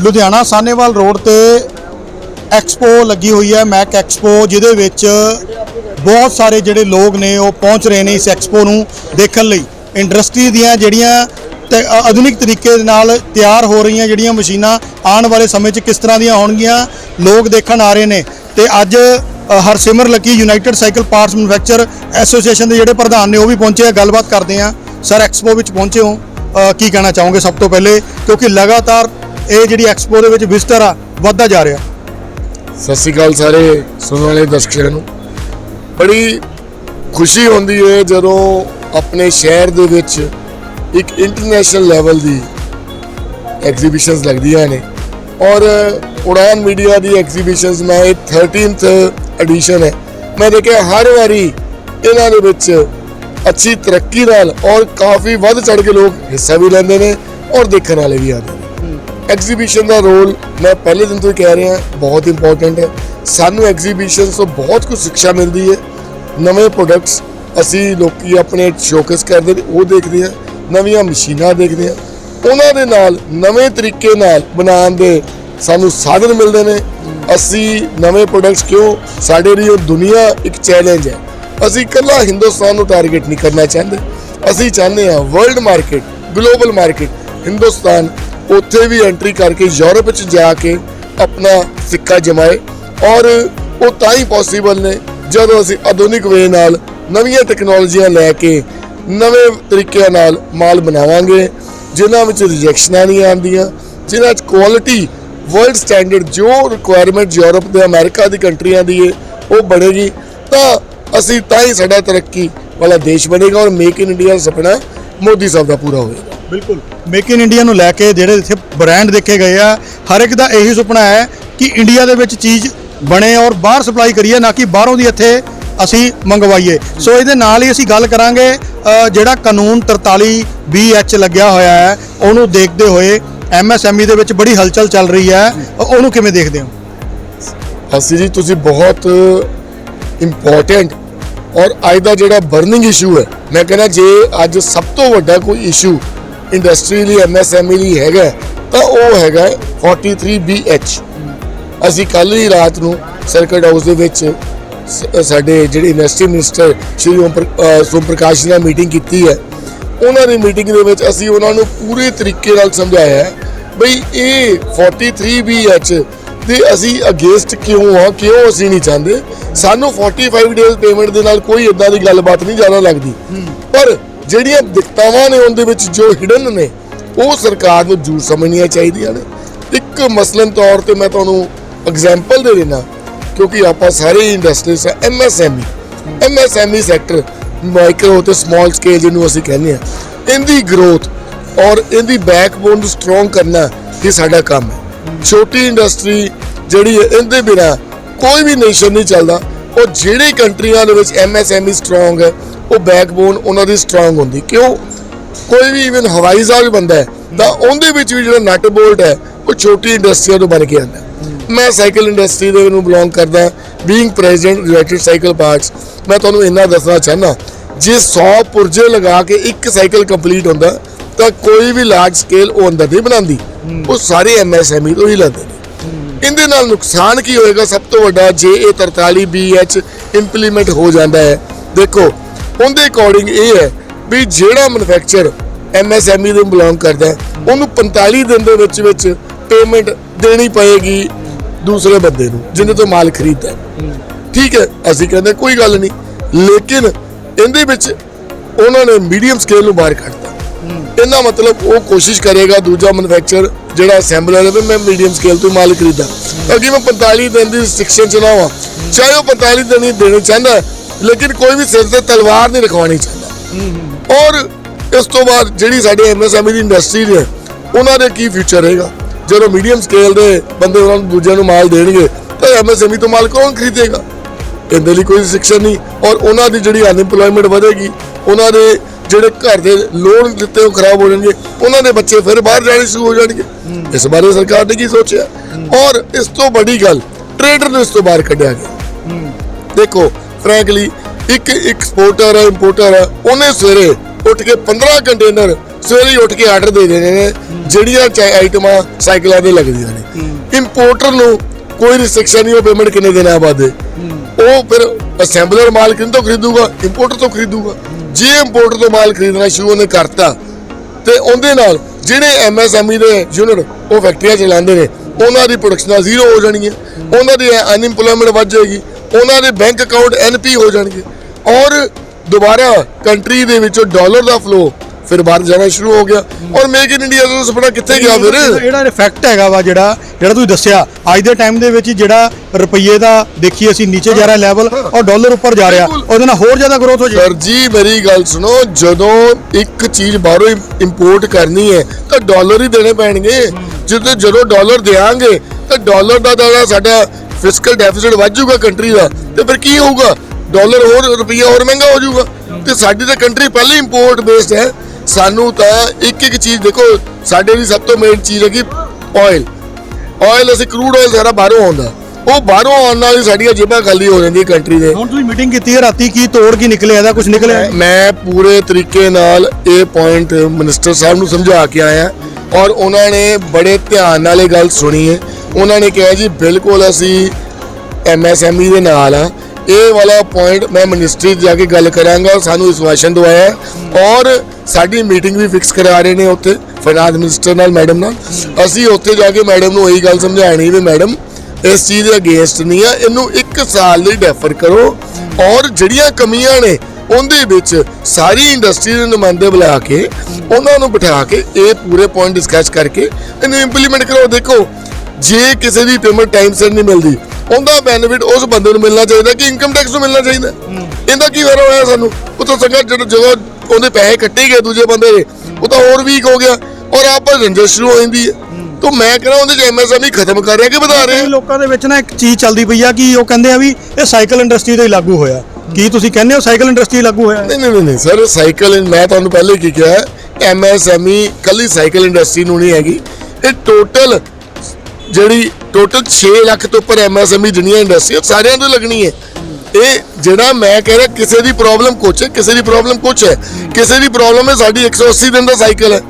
Ludhiana Sahnewal road ਤੇ expo ਲੱਗੀ ਹੋਈ ਹੈ ਮੈਕ ਐਕਸਪੋ, ਜਿਹਦੇ ਵਿੱਚ ਬਹੁਤ ਸਾਰੇ ਜਿਹੜੇ ਲੋਕ ਨੇ ਉਹ ਪਹੁੰਚ ਰਹੇ ਨੇ ਇਸ ਐਕਸਪੋ ਨੂੰ ਦੇਖਣ ਲਈ। ਇੰਡਸਟਰੀ ਦੀਆਂ ਜਿਹੜੀਆਂ ਤੇ ਆਧੁਨਿਕ ਤਰੀਕੇ ਦੇ ਨਾਲ ਤਿਆਰ ਹੋ ਰਹੀਆਂ ਜਿਹੜੀਆਂ ਮਸ਼ੀਨਾਂ ਆਉਣ ਵਾਲੇ ਸਮੇਂ 'ਚ ਕਿਸ ਤਰ੍ਹਾਂ ਦੀਆਂ ਹੋਣਗੀਆਂ, ਲੋਕ ਦੇਖਣ ਆ ਰਹੇ ਨੇ। ਤੇ ਅੱਜ Harsimar Lucky United Cycle Parts manufacture association ਦੇ ਜਿਹੜੇ ਪ੍ਰਧਾਨ ਨੇ, ਉਹ ਵੀ ਪਹੁੰਚੇ ਆ। ਗੱਲਬਾਤ ਕਰਦੇ ਆ। ਸਰ, ਐਕਸਪੋ ਵਿੱਚ ਪਹੁੰਚੇ ਹੋ। ਕੀ ਕਹਿਣਾ ਚਾਹੋਗੇ ਸਭ ਤੋਂ ਪਹਿਲੇ? ਕਿਉਂਕਿ ਲਗਾਤਾਰ ਇਹ ਜਿਹੜੀ ਐਕਸਪੋ ਦੇ ਵਿੱਚ ਵਿਜ਼ਟਰ ਆ, ਵੱਧਦਾ ਜਾ ਰਿਹਾ। ਸਤਿ ਸ਼੍ਰੀ ਅਕਾਲ ਸਾਰੇ ਸੁਣਨ ਵਾਲੇ ਦਰਸ਼ਕਾਂ ਨੂੰ। ਬੜੀ ਖੁਸ਼ੀ ਹੁੰਦੀ ਹੈ ਜਦੋਂ ਆਪਣੇ ਸ਼ਹਿਰ ਦੇ ਵਿੱਚ ਇੱਕ ਇੰਟਰਨੈਸ਼ਨਲ ਲੈਵਲ ਦੀ ਐਗਜ਼ੀਬਿਸ਼ਨਸ ਲੱਗਦੀਆਂ ਨੇ। ਔਰ ਉਡਾਨ ਮੀਡੀਆ ਦੀ ਐਗਜ਼ੀਬਿਸ਼ਨਸ ਮੈਂ ਇਹ 13th ਐਡੀਸ਼ਨ ਹੈ। ਮੈਂ ਦੇਖਿਆ ਹਰ ਵਾਰੀ ਇਹਨਾਂ ਦੇ ਵਿੱਚ ਅੱਛੀ ਤਰੱਕੀ ਨਾਲ ਔਰ ਕਾਫੀ ਵੱਧ ਚੜ ਕੇ ਲੋਕ ਹਿੱਸਾ ਵੀ ਲੈਂਦੇ ਨੇ ਔਰ ਦੇਖਣ ਵਾਲੇ ਵੀ ਆਉਂਦੇ ਨੇ। ਐਗਜ਼ੀਬਿਸ਼ਨ ਦਾ ਰੋਲ ਮੈਂ ਪਹਿਲੇ ਦਿਨ ਤੋਂ ਹੀ ਕਹਿ ਰਿਹਾ, ਬਹੁਤ ਇੰਪੋਰਟੈਂਟ ਹੈ। ਸਾਨੂੰ ਐਗਜ਼ੀਬਿਸ਼ਨ ਤੋਂ ਬਹੁਤ ਕੁਝ ਸਿੱਖਿਆ ਮਿਲਦੀ ਹੈ। ਨਵੇਂ ਪ੍ਰੋਡਕਟਸ ਅਸੀਂ ਲੋਕੀ ਆਪਣੇ ਸ਼ੋਕੇਸ ਕਰਦੇ ਨੇ, ਉਹ ਦੇਖਦੇ ਆ ਨਵੀਆਂ ਮਸ਼ੀਨਾਂ ਦੇਖਦੇ ਆ ਉਹਨਾਂ ਦੇ ਨਾਲ, ਨਵੇਂ ਤਰੀਕੇ ਨਾਲ ਬਣਾਉਣ ਦੇ ਸਾਨੂੰ ਸਾਧਨ ਮਿਲਦੇ ਨੇ। ਅਸੀਂ ਨਵੇਂ ਪ੍ਰੋਡਕਟਸ ਕਿਉਂ? ਸਾਡੇ ਲਈ ਉਹ ਦੁਨੀਆ ਇੱਕ ਚੈਲੰਜ ਹੈ। ਅਸੀਂ ਇਕੱਲਾ ਹਿੰਦੁਸਤਾਨ ਨੂੰ ਟਾਰਗੇਟ ਨਹੀਂ ਕਰਨਾ ਚਾਹੁੰਦੇ। ਅਸੀਂ ਚਾਹੁੰਦੇ ਹਾਂ world market global market Hindustan ਉੱਥੇ ਵੀ ਐਂਟਰੀ ਕਰਕੇ ਯੂਰਪ ਵਿੱਚ ਜਾ ਕੇ ਆਪਣਾ ਸਿੱਕਾ ਜਮਾਏ ਔਰ ਉਹ ਤਾਂ ਹੀ ਪੋਸੀਬਲ ਨੇ ਜਦੋਂ ਅਸੀਂ ਆਧੁਨਿਕ ਵੇ ਨਾਲ ਨਵੀਆਂ ਟੈਕਨੋਲੋਜੀਆਂ ਲੈ ਕੇ ਨਵੇਂ ਤਰੀਕਿਆਂ ਨਾਲ ਮਾਲ ਬਣਾਵਾਂਗੇ, ਜਿਨ੍ਹਾਂ ਵਿੱਚ ਰਿਜੈਕਸ਼ਨਾਂ ਨਹੀਂ ਆਉਂਦੀਆਂ, ਜਿਨ੍ਹਾਂ 'ਚ ਕੁਆਲਿਟੀ ਵਰਲਡ ਸਟੈਂਡਰਡ ਜੋ ਰਿਕੁਆਇਰਮੈਂਟ ਯੂਰਪ ਤੇ ਅਮਰੀਕਾ ਦੀ ਕੰਟਰੀਆਂ ਦੀ ਹੈ ਉਹ ਬਣੇਗੀ, ਤਾਂ ਅਸੀਂ ਤਾਂ ਹੀ ਸਾਡਾ ਤਰੱਕੀ ਵਾਲਾ ਦੇਸ਼ ਬਣੇਗਾ ਔਰ ਮੇਕ ਇਨ ਇੰਡੀਆ ਦਾ ਸੁਪਨਾ ਮੋਦੀ ਸਾਹਿਬ ਦਾ ਪੂਰਾ ਹੋਵੇਗਾ। ਬਿਲਕੁਲ। ਮੇਕ ਇਨ ਇੰਡੀਆ ਨੂੰ ਲੈ ਕੇ ਜਿਹੜੇ ਇੱਥੇ ਬ੍ਰਾਂਡ ਦੇਖੇ ਗਏ ਆ, ਹਰ ਇੱਕ ਦਾ ਇਹੀ ਸੁਪਨਾ ਹੈ ਕਿ ਇੰਡੀਆ ਦੇ ਵਿੱਚ ਚੀਜ਼ ਬਣੇ ਔਰ ਬਾਹਰ ਸਪਲਾਈ ਕਰੀਏ, ਨਾ ਕਿ ਬਾਹਰੋਂ ਦੀ ਇੱਥੇ ਅਸੀਂ ਮੰਗਵਾਈਏ। ਸੋ ਇਹਦੇ ਨਾਲ ਹੀ ਅਸੀਂ ਗੱਲ ਕਰਾਂਗੇ ਜਿਹੜਾ ਕਾਨੂੰਨ 43 BH ਲੱਗਿਆ ਹੋਇਆ ਹੈ, ਉਹਨੂੰ ਦੇਖਦੇ ਹੋਏ MSME ਦੇ ਵਿੱਚ ਬੜੀ ਹਲਚਲ ਚੱਲ ਰਹੀ ਹੈ। ਉਹਨੂੰ ਕਿਵੇਂ ਦੇਖਦੇ ਹੋ? ਅਸੀਂ ਜੀ, ਤੁਸੀਂ ਬਹੁਤ ਇੰਪੋਰਟੈਂਟ ਔਰ ਅੱਜ ਦਾ ਜਿਹੜਾ ਬਰਨਿੰਗ ਇਸ਼ੂ ਹੈ, ਮੈਂ ਕਹਿੰਦਾ ਜੇ ਅੱਜ ਸਭ ਤੋਂ ਵੱਡਾ ਕੋਈ ਇਸ਼ੂ ਇੰਡਸਟਰੀ ਲਈ ਐਮਐਸਐਮਈ ਲਈ ਹੈਗਾ ਤਾਂ ਉਹ ਹੈਗਾ 43BH ਅਸੀਂ ਕੱਲ ਹੀ ਰਾਤ ਨੂੰ ਸਰਕਟ ਹਾਊਸ ਦੇ ਵਿੱਚ ਸਾਡੇ ਜਿਹੜੇ ਇੰਡਸਟਰੀ ਮਿਨਿਸਟਰ ਸ਼੍ਰੀ ਓਮ ਸੋਮ ਪ੍ਰਕਾਸ਼ ਜੀ ਨਾਲ ਮੀਟਿੰਗ ਕੀਤੀ ਹੈ। ਉਹਨਾਂ ਦੀ ਮੀਟਿੰਗ ਦੇ ਵਿੱਚ ਅਸੀਂ ਉਹਨਾਂ ਨੂੰ ਪੂਰੇ ਤਰੀਕੇ ਨਾਲ ਸਮਝਾਇਆ ਬਈ ਇਹ 43BH ਦੇ ਅਸੀਂ ਅਗੇਂਸਟ ਕਿਉਂ ਆ ਕਿਉਂ ਅਸੀਂ ਨਹੀਂ ਚਾਹੁੰਦੇ? ਸਾਨੂੰ 45 ਡੇਜ਼ ਪੇਮੈਂਟ ਦੇ ਨਾਲ ਕੋਈ ਇਦਾਂ ਦੀ ਗੱਲਬਾਤ ਨਹੀਂ ਜ਼ਿਆਦਾ ਲੱਗਦੀ। ਪਰ ਜਿਹੜੀਆਂ ਦਿੱਕਤਾਵਾਂ ਨੇ ਉਹਦੇ ਵਿੱਚ ਜੋ ਹਿਡਨ ਨੇ, ਉਹ ਸਰਕਾਰ ਨੂੰ ਜ਼ਰੂਰ ਸਮਝਣੀਆਂ ਚਾਹੀਦੀਆਂ ਨੇ। ਇੱਕ ਮਸਲਨ ਤੌਰ ਤੇ ਮੈਂ ਤੁਹਾਨੂੰ ਐਗਜ਼ਾਮਪਲ ਦੇ ਦੇਣਾ ਕਿਉਂਕਿ ਆਪਾਂ ਸਾਰੇ ਇੰਡਸਟਰੀਜ਼ ਆ ਐਮਐਸਐਮਈ ਐਮਐਸਐਮਈ ਸੈਕਟਰ ਮਾਈਕਰੋ ਤੇ ਸਮਾਲ ਸਕੇਲ ਜਿਹਨੂੰ ਅਸੀਂ ਕਹਿੰਦੇ ਆ ਇਹਦੀ ਗਰੋਥ ਔਰ ਇਹਦੀ ਬੈਕਬੋਨ ਨੂੰ ਸਟਰੋਂਗ ਕਰਨਾ ਇਹ ਸਾਡਾ ਕੰਮ ਹੈ। ਛੋਟੀ ਇੰਡਸਟਰੀ ਜਿਹੜੀ ਹੈ, ਇਹਦੇ ਬਿਨਾ ਕੋਈ ਵੀ ਨੇਸ਼ਨ ਨਹੀਂ ਚੱਲਦਾ। ਉਹ ਜਿਹੜੇ ਕੰਟਰੀਆਂ ਦੇ ਵਿੱਚ ਐਮਐਸਐਮਈ ਸਟਰੋਂਗ ਹੈ ਉਹ ਬੈਕਬੋਨ ਉਹਨਾਂ ਦੀ ਸਟਰੋਂਗ ਹੁੰਦੀ। ਕਿਉਂ? ਕੋਈ ਵੀ ਇਵਨ ਹਵਾਈ ਜਹਾਜ਼ ਬੰਦਾ ਹੈ, ਤਾਂ ਉਹਦੇ ਵਿੱਚ ਵੀ ਜਿਹੜਾ ਨਟ ਬੋਲਟ ਹੈ, ਉਹ ਛੋਟੀ ਇੰਡਸਟਰੀਆਂ ਤੋਂ ਬਣ ਕੇ ਆਉਂਦਾ ਮੈਂ ਸਾਈਕਲ ਇੰਡਸਟਰੀ ਦੇ ਨੂੰ ਬਿਲੋਂਗ ਕਰਦਾ being president United Cycle Parts ਮੈਂ ਤੁਹਾਨੂੰ ਇੰਨਾ ਦੱਸਣਾ ਚਾਹਨਾ ਜੇ 100 ਪੁਰਜੇ ਲਗਾ ਕੇ ਇੱਕ ਸਾਈਕਲ ਕੰਪਲੀਟ ਹੁੰਦਾ, ਤਾਂ ਕੋਈ ਵੀ ਲਾਰਜ ਸਕੇਲ ਉਹ ਅੰਦਰ ਨਹੀਂ ਬਣਾਉਂਦੀ। ਉਹ ਸਾਰੇ ਐਮਐਸਐਮਈ ਤੋਂ ਹੀ ਲੈਂਦੇ ਨੇ। ਇਹਦੇ ਨਾਲ ਨੁਕਸਾਨ ਕੀ ਹੋਏਗਾ? ਸਭ ਤੋਂ ਵੱਡਾ ਜੇ ਇਹ 43 BH ਇੰਪਲੀਮੈਂਟ ਹੋ ਜਾਂਦਾ ਹੈ। ਦੇਖੋ ਉਹਦੇ ਅਕੋਰਡਿੰਗ ਇਹ ਹੈ ਵੀ ਜਿਹੜਾ ਮੈਨੂਫੈਕਚਰ ਐਮਐਸਐਮਈ ਨੂੰ ਬਿਲੋਂਗ ਕਰਦਾ ਉਹਨੂੰ 45 ਦਿਨ ਦੇ ਵਿੱਚ ਵਿੱਚ ਪੇਮੈਂਟ ਦੇਣੀ ਪਏਗੀ ਦੂਸਰੇ ਬੰਦੇ ਨੂੰ ਜਿਹਦੇ ਤੋਂ ਮਾਲ ਖਰੀਦਦਾ ਠੀਕ ਹੈ, ਅਸੀਂ ਕਹਿੰਦੇ ਕੋਈ ਗੱਲ ਨਹੀਂ। ਲੇਕਿਨ ਇਹਦੇ ਵਿੱਚ ਉਹਨਾਂ ਨੇ ਮੀਡੀਅਮ ਸਕੇਲ ਨੂੰ ਬਾਹਰ ਕੱਢਤਾ। ਇਹਦਾ ਮਤਲਬ ਉਹ ਕੋਸ਼ਿਸ਼ ਕਰੇਗਾ ਦੂਜਾ ਮੈਨੂਫੈਕਚਰ ਜਿਹੜਾ ਅਸੈਂਬਲਰ ਹੈ ਮੈਂ ਮੀਡੀਅਮ ਸਕੇਲ ਤੋਂ ਮਾਲ ਖਰੀਦਾਂ। ਅੱਗੇ ਮੈਂ 45 ਦਿਨ ਦੀ ਰਿਸਟ੍ਰਿਕਸ਼ਨ ਚਲਾਵਾਂ ਚਾਹੇ ਉਹ 45 ਦਿਨ ਹੀ ਦੇਣੇ ਚਾਹੁੰਦਾ ਲੇਕਿਨ ਕੋਈ ਵੀ ਸਿਰ ਤੇ ਤਲਵਾਰ ਨਹੀਂ ਰਖਵਾਉਣੀ ਚਾਹੁੰਦਾ। ਔਰ ਇਸ ਤੋਂ ਬਾਅਦ ਜਿਹੜੀ ਸਾਡੇ ਐਮਐਸਐਮਈ ਦੀ ਇੰਡਸਟਰੀ ਨੇ, ਉਹਨਾਂ ਦੇ ਕੀ ਫਿਊਚਰ ਰਹੇਗਾ? ਜਦੋਂ ਮੀਡੀਅਮ ਸਕੇਲ ਦੇ ਬੰਦੇ ਉਹਨਾਂ ਨੂੰ ਦੂਜਿਆਂ ਨੂੰ ਮਾਲ ਦੇਣਗੇ, ਤਾਂ ਐਮਐਸਐਮਈ ਤੋਂ ਮਾਲ ਕੌਣ ਖਰੀਦੇਗਾ? ਇਹਦੇ ਲਈ ਕੋਈ ਸਿੱਖਿਆ ਨਹੀਂ। ਔਰ ਉਹਨਾਂ ਦੀ ਜਿਹੜੀ ਅਨਇੰਪਲੋਇਮੈਂਟ ਵਧੇਗੀ, ਉਹਨਾਂ ਦੇ ਜਿਹੜੇ ਘਰ ਦੇ ਲੋਨ ਦਿੱਤੇ ਉਹ ਖਰਾਬ ਹੋ ਜਾਣਗੇ, ਉਹਨਾਂ ਦੇ ਬੱਚੇ ਫਿਰ ਬਾਹਰ ਜਾਣੇ ਸ਼ੁਰੂ ਹੋ ਜਾਣਗੇ। ਇਸ ਬਾਰੇ ਸਰਕਾਰ ਨੇ ਕੀ ਸੋਚਿਆ? ਔਰ ਇਸ ਤੋਂ ਵੱਡੀ ਗੱਲ ਟ੍ਰੇਡਰ ਨੂੰ ਇਸ ਤੋਂ ਬਾਹਰ ਕੱਢਿਆ ਗਿਆ। ਦੇਖੋ ਫ੍ਰੈਂਕਲੀ ਇੱਕ ਐਕਸਪੋਰਟਰ ਹੈ ਇੰਪੋਰਟਰ ਹੈ ਉਹਨੇ ਸਵੇਰੇ ਉੱਠ ਕੇ 15 ਕੰਟੇਨਰ ਸਵੇਰੇ ਹੀ ਉੱਠ ਕੇ ਆਰਡਰ ਦੇ ਦੇਣੇ ਨੇ ਜਿਹੜੀਆਂ ਚਾਹੇ ਆਈਟਮਾਂ ਸਾਈਕਲਾਂ ਦੇ ਲੱਗਦੀਆਂ ਨੇ। ਇੰਪੋਰਟਰ ਨੂੰ ਕੋਈ ਰਿਸਟ੍ਰਿਕਸ਼ਨ ਨਹੀਂ ਉਹ ਪੇਮੈਂਟ ਕਿੰਨੇ ਦਿਨਾਂ ਬਾਅਦ ਦੇ। ਉਹ ਫਿਰ ਅਸੈਂਬਲਰ ਮਾਲ ਕਿੰਨ ਤੋਂ ਖਰੀਦੂਗਾ? ਇੰਪੋਰਟਰ ਤੋਂ ਖਰੀਦੂਗਾ। ਜੇ ਇੰਪੋਰਟਰ ਤੋਂ ਮਾਲ ਖਰੀਦਣਾ ਸ਼ੁਰੂ ਉਹਨੇ ਕਰਤਾ ਤੇ ਉਹਦੇ ਨਾਲ ਜਿਹੜੇ ਐਮਐਸਐਮਈ ਦੇ ਯੂਨਿਟ ਉਹ ਫੈਕਟਰੀਆਂ ਚਲਾਉਂਦੇ ਨੇ ਉਹਨਾਂ ਦੀ ਪ੍ਰੋਡਕਸ਼ਨਾਂ ਜ਼ੀਰੋ ਹੋ ਜਾਣਗੀਆਂ ਉਹਨਾਂ ਦੀ ਅਨਇੰਪਲੋਇਮੈਂਟ ਵੱਧ ਜਾਏਗੀ। ਉਹਨਾਂ ਦੇ ਬੈਂਕ ਅਕਾਊਂਟ ਐਨਪੀ ਹੋ ਜਾਣਗੇ। ਔਰ ਦੁਬਾਰਾ ਕੰਟਰੀ ਦੇ ਵਿੱਚੋਂ ਡਾਲਰ ਦਾ ਫਲੋ ਫਿਰ ਬਾਹਰ ਜਾਣਾ ਸ਼ੁਰੂ ਹੋ ਗਿਆ। ਔਰ ਮੇਕ ਇਨ ਇੰਡੀਆ ਦਾ ਸੁਪਨਾ ਕਿੱਥੇ ਗਿਆ ਫਿਰ? ਜਿਹੜਾ ਇਫੈਕਟ ਹੈਗਾ ਵਾ ਜਿਹੜਾ ਜਿਹੜਾ ਤੁਸੀਂ ਦੱਸਿਆ ਅੱਜ ਦੇ ਟਾਈਮ ਦੇ ਵਿੱਚ ਜਿਹੜਾ ਰੁਪਈਏ ਦਾ ਦੇਖੀਏ ਅਸੀਂ ਨੀਚੇ ਜਾ ਰਿਹਾ ਲੈਵਲ ਔਰ ਡਾਲਰ ਉੱਪਰ ਜਾ ਰਿਹਾ। ਉਹਦੇ ਨਾਲ ਹੋਰ ਜ਼ਿਆਦਾ ਗਰੋਥ ਹੋ ਜਾਏ ਸਰ ਜੀ ਮੇਰੀ ਗੱਲ ਸੁਣੋ ਜਦੋਂ ਇੱਕ ਚੀਜ਼ ਬਾਹਰੋਂ ਇੰਪੋਰਟ ਕਰਨੀ ਹੈ ਤਾਂ ਡਾਲਰ ਹੀ ਦੇਣੇ ਪੈਣਗੇ। ਜਦੋਂ ਜਦੋਂ ਡਾਲਰ ਦੇਾਂਗੇ ਤਾਂ ਡਾਲਰ ਦਾ ਜਿਹੜਾ ਸਾਡਾ ਫਿਸਕਲ ਡੈਫਿਸਿਟ ਵੱਧ ਜਾਊਗਾ ਕੰਟਰੀ ਦਾ ਤੇ ਫਿਰ ਕੀ ਹੋਊਗਾ? ਡਾਲਰ ਹੋਰ ਰੁਪਈਆ ਹੋਰ ਮਹਿੰਗਾ ਹੋ ਜਾਊਗਾ। ਤੇ ਸਾਡੀ ਤਾਂ ਕੰਟਰੀ ਪਹਿਲੇ ਇੰਪੋਰਟ ਬੇਸਡ ਹੈ। ਸਾਨੂੰ ਤਾਂ ਇੱਕ ਇੱਕ ਚੀਜ਼ ਦੇਖੋ ਸਾਡੇ ਲਈ ਸਭ ਤੋਂ ਮੇਨ ਚੀਜ਼ ਹੈਗੀ ਆਇਲ ਆਇਲ ਅਸੀਂ ਕਰੂਡ ਆਇਲ ਸਾਰਾ ਬਾਹਰੋਂ ਆਉਂਦਾ। ਉਹ ਬਾਹਰੋਂ ਆਉਣ ਨਾਲ ਹੀ ਸਾਡੀਆਂ ਜੇਬਾਂ ਖਾਲੀ ਹੋ ਜਾਂਦੀਆਂ ਕੰਟਰੀ ਦੇ। ਹੁਣ ਤੁਸੀਂ ਮੀਟਿੰਗ ਕੀਤੀ ਹੈ ਰਾਤੀ ਕੀ ਤੋੜ ਕੀ ਨਿਕਲਿਆ ਇਹਦਾ ਕੁਝ ਨਿਕਲਿਆ ਮੈਂ ਪੂਰੇ ਤਰੀਕੇ ਨਾਲ ਇਹ ਪੁਆਇੰਟ ਮਿਨਿਸਟਰ ਸਾਹਿਬ ਨੂੰ ਸਮਝਾ ਕੇ ਆਇਆ। ਔਰ ਉਹਨਾਂ ਨੇ ਬੜੇ ਧਿਆਨ ਨਾਲ ਇਹ ਗੱਲ ਸੁਣੀ ਹੈ। ਉਹਨਾਂ ਨੇ ਕਿਹਾ ਜੀ, ਬਿਲਕੁਲ ਅਸੀਂ ਐਮਐਸਐਮਈ ਦੇ ਨਾਲ ਆ। ਇਹ ਵਾਲਾ ਪੁਆਇੰਟ ਮੈਂ ਮਿਨਿਸਟਰੀ 'ਚ ਜਾ ਕੇ ਗੱਲ ਕਰਾਂਗਾ ਸਾਨੂੰ ਵਿਸ਼ਵਾਸਨ ਦਵਾਇਆ ਔਰ ਸਾਡੀ ਮੀਟਿੰਗ ਵੀ ਫਿਕਸ ਕਰਾ ਰਹੇ ਨੇ ਉੱਥੇ ਫਾਈਨਾਂਸ ਮਿਨਿਸਟਰ ਨਾਲ ਮੈਡਮ ਨਾਲ। ਅਸੀਂ ਉੱਥੇ ਜਾ ਕੇ ਮੈਡਮ ਨੂੰ ਇਹੀ ਗੱਲ ਸਮਝਾਣੀ ਵੀ ਮੈਡਮ ਇਸ ਚੀਜ਼ ਦੇ ਅਗੇਂਸਟ ਨਹੀਂ ਆ, ਇਹਨੂੰ 1 ਸਾਲ ਲਈ ਡੈਫਰ ਕਰੋ। ਔਰ ਜਿਹੜੀਆਂ ਕਮੀਆਂ ਨੇ, ਉਹਦੇ ਵਿੱਚ ਸਾਰੀ ਇੰਡਸਟਰੀ ਦੇ ਨੁਮਾਇੰਦੇ ਬੁਲਾ ਕੇ, ਉਹਨਾਂ ਨੂੰ ਬਿਠਾ ਕੇ ਇਹ ਪੂਰੇ ਪੁਆਇੰਟ ਡਿਸਕਸ ਕਰਕੇ, ਇਹਨੂੰ ਇੰਪਲੀਮੈਂਟ ਕਰੋ। ਦੇਖੋ ਜੇ ਕਿਸੇ ਦੀ ਪੇਮੈਂਟ ਟਾਈਮ ਸਿਰ ਨਹੀਂ ਮਿਲਦੀ ਉਹਦਾ ਬੈਨੀਫਿਟ ਉਸ ਬੰਦੇ ਨੂੰ ਮਿਲਣਾ ਚਾਹੀਦਾ ਕਿ ਇਨਕਮ ਟੈਕਸ ਨੂੰ ਮਿਲਣਾ ਚਾਹੀਦਾ। ਇਹਦਾ ਕੀ ਫਾਇਦਾ ਹੋਇਆ ਸਾਨੂੰ? ਉਹ ਤਾਂ ਸੰਗਾ ਜਦੋਂ ਜਦੋਂ ਉਹਦੇ ਪੈਸੇ ਕੱਟੇ ਗਏ ਦੂਜੇ ਬੰਦੇ ਦੇ ਉਹ ਤਾਂ ਹੋਰ ਵੀਕ ਹੋ ਗਿਆ ਔਰ ਆਪਾਂ ਰੰਜਿਸ਼ ਸ਼ੁਰੂ ਹੋ ਜਾਂਦੀ ਹੈ। ਤਾਂ ਮੈਂ ਕਹਿੰਦਾ ਉਹਦੇ ਚ ਐਮਐਸਐਮਈ ਖਤਮ ਕਰ ਰਿਹਾ ਕਿ ਵਧਾ ਰਹੇ ਲੋਕਾਂ ਦੇ ਵਿੱਚ ਨਾ ਇੱਕ ਚੀਜ਼ ਚੱਲਦੀ ਪਈ ਆ ਕਿ ਉਹ ਕਹਿੰਦੇ ਆ ਵੀ ਇਹ ਸਾਈਕਲ ਇੰਡਸਟਰੀ ਤੇ ਲਾਗੂ ਹੋਇਆ। ਕੀ ਤੁਸੀਂ ਕਹਿੰਦੇ ਹੋ ਸਾਈਕਲ ਇੰਡਸਟਰੀ ਲਾਗੂ ਹੋਇਆ? ਨਹੀਂ ਨਹੀਂ ਨਹੀਂ, ਨਹੀਂ ਸਰ ਸਾਈਕਲ ਮੈਂ ਤੁਹਾਨੂੰ ਪਹਿਲੇ ਕੀ ਕਿਹਾ ਐਮਐਸਐਮਈ ਕੱਲੀ ਸਾਈਕਲ ਇੰਡਸਟਰੀ ਨੂੰ ਨਹੀਂ ਹੈਗੀ। ਇਹ ਟੋਟਲ ਜਿਹੜੀ ਟੋਟਲ 6 ਲੱਖ ਤੋਂ ਉੱਪਰ ਐਮਐਸਐਮਈ ਜਿੰਨੀਆਂ ਇੰਡਸਟਰੀ ਸਾਰਿਆਂ ਨੂੰ ਲੱਗਣੀ ਹੈ। ਇਹ ਜਿਹੜਾ ਮੈਂ ਕਹਿ ਰਿਹਾ, ਕਿਸੇ ਦੀ ਪ੍ਰੋਬਲਮ ਕੁਛ ਹੈ, ਕਿਸੇ ਦੀ ਪ੍ਰੋਬਲਮ ਕੁਛ ਹੈ। ਕਿਸੇ ਦੀ ਪ੍ਰੋਬਲਮ ਹੈ, ਸਾਡੀ 180 ਦਿਨ ਦਾ ਸਾਈਕਲ ਹੈ।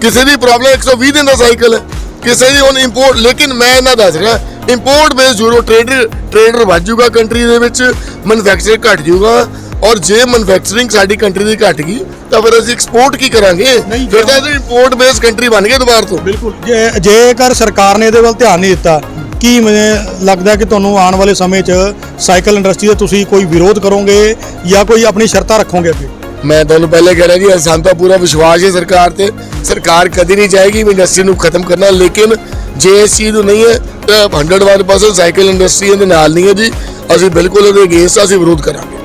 ਕਿਸੇ ਦੀ ਪ੍ਰੋਬਲਮ 120 ਦਿਨ ਦਾ ਸਾਈਕਲ ਹੈ। ਕਿਸੇ ਦੀ ਹੁਣ ਇੰਪੋਰਟ ਲੇਕਿਨ ਮੈਂ ਇਹਨਾਂ ਦੱਸ ਰਿਹਾ import base euro trader trader ਵੱਧ ਜਾਊਗਾ ਕੰਟਰੀ ਦੇ ਵਿੱਚ ਮੈਨੂਫੈਕਚਰ ਘਟ ਜਾਊਗਾ। ਔਰ ਜੇ ਮੈਨੂਫੈਕਚਰਿੰਗ ਸਾਡੀ ਕੰਟਰੀ ਦੀ ਘਟ ਗਈ ਤਾਂ ਫਿਰ ਅਸੀਂ ਐਕਸਪੋਰਟ ਕੀ ਕਰਾਂਗੇ? ਫਿਰ ਤਾਂ ਅਸੀਂ ਇੰਪੋਰਟ ਬੇਸ ਕੰਟਰੀ ਬਣ ਗਏ ਦੁਬਾਰਾ ਤੋਂ। ਬਿਲਕੁਲ। ਜੇ ਜੇਕਰ ਸਰਕਾਰ ਨੇ ਇਹਦੇ ਵੱਲ ਧਿਆਨ ਨਹੀਂ ਦਿੱਤਾ ਕੀ ਮੈਨੂੰ ਲੱਗਦਾ ਕਿ ਤੁਹਾਨੂੰ ਆਉਣ ਵਾਲੇ ਸਮੇਂ 'ਚ ਸਾਈਕਲ ਇੰਡਸਟਰੀ ਦਾ ਤੁਸੀਂ ਕੋਈ ਵਿਰੋਧ ਕਰੋਗੇ ਜਾਂ ਕੋਈ ਆਪਣੀ ਸ਼ਰਤਾਂ ਰੱਖੋਗੇ ਅੱਗੇ? ਮੈਂ ਤੁਹਾਨੂੰ ਪਹਿਲੇ ਕਹਿ ਰਿਹਾ ਜੀ ਸਾਨੂੰ ਤਾਂ ਪੂਰਾ ਵਿਸ਼ਵਾਸ ਹੈ ਸਰਕਾਰ ਤੇ। ਸਰਕਾਰ ਕਦੀ ਨਹੀਂ ਵੀ ਇੰਡਸਟਰੀ ਨੂੰ ਖਤਮ ਕਰਨਾ ਲੇਕਿਨ ਜੇ ਇਸ ਚੀਜ਼ ਨੂੰ ਨਹੀਂ ਹੈ ਤਾਂ 101% ਸਾਈਕਲ ਇੰਡਸਟਰੀ ਇਹਦੇ ਨਾਲ ਨਹੀਂ ਹੈ ਜੀ। ਅਸੀਂ ਬਿਲਕੁਲ ਇਹਦੇ ਅਗੇਂਸਟ ਅਸੀਂ ਵਿਰੋਧ ਕਰਾਂਗੇ।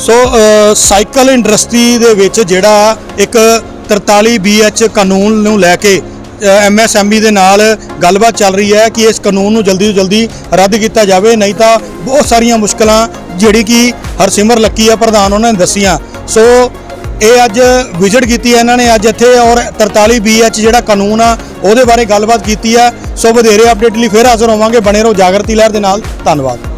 ਸੋ ਸਾਈਕਲ ਇੰਡਸਟਰੀ ਦੇ ਵਿੱਚ ਜਿਹੜਾ ਇੱਕ 43 BH ਕਾਨੂੰਨ ਨੂੰ ਲੈ ਕੇ ਐਮਐਸਐਮਈ ਦੇ ਨਾਲ ਗੱਲਬਾਤ ਚੱਲ ਰਹੀ ਹੈ ਕਿ ਇਸ ਕਾਨੂੰਨ ਨੂੰ ਜਲਦੀ ਤੋਂ ਜਲਦੀ ਰੱਦ ਕੀਤਾ ਜਾਵੇ। ਨਹੀਂ ਤਾਂ ਬਹੁਤ ਸਾਰੀਆਂ ਮੁਸ਼ਕਲਾਂ ਜਿਹੜੀ ਕਿ ਹਰਸਿਮਰ ਲੱਕੀ ਆ, ਪ੍ਰਧਾਨ ਉਹਨਾਂ ਨੇ ਦੱਸੀਆਂ। ਸੋ ਇਹ ਅੱਜ ਵਿਜ਼ਿਟ ਕੀਤੀ ਹੈ ਇਹਨਾਂ ਨੇ। ਅੱਜ ਇੱਥੇ ਔਰ 43 BH ਜਿਹੜਾ ਕਾਨੂੰਨ ਆ, ਉਹਦੇ ਬਾਰੇ ਗੱਲਬਾਤ ਕੀਤੀ ਆ ਸੋ ਵਧੇਰੇ ਅਪਡੇਟ ਲਈ ਫਿਰ ਹਾਜ਼ਰ ਹੋਵਾਂਗੇ। ਬਣੇ ਰਹੋ ਜਾਗਰਤੀ ਲਹਿਰ ਦੇ ਨਾਲ। ਧੰਨਵਾਦ।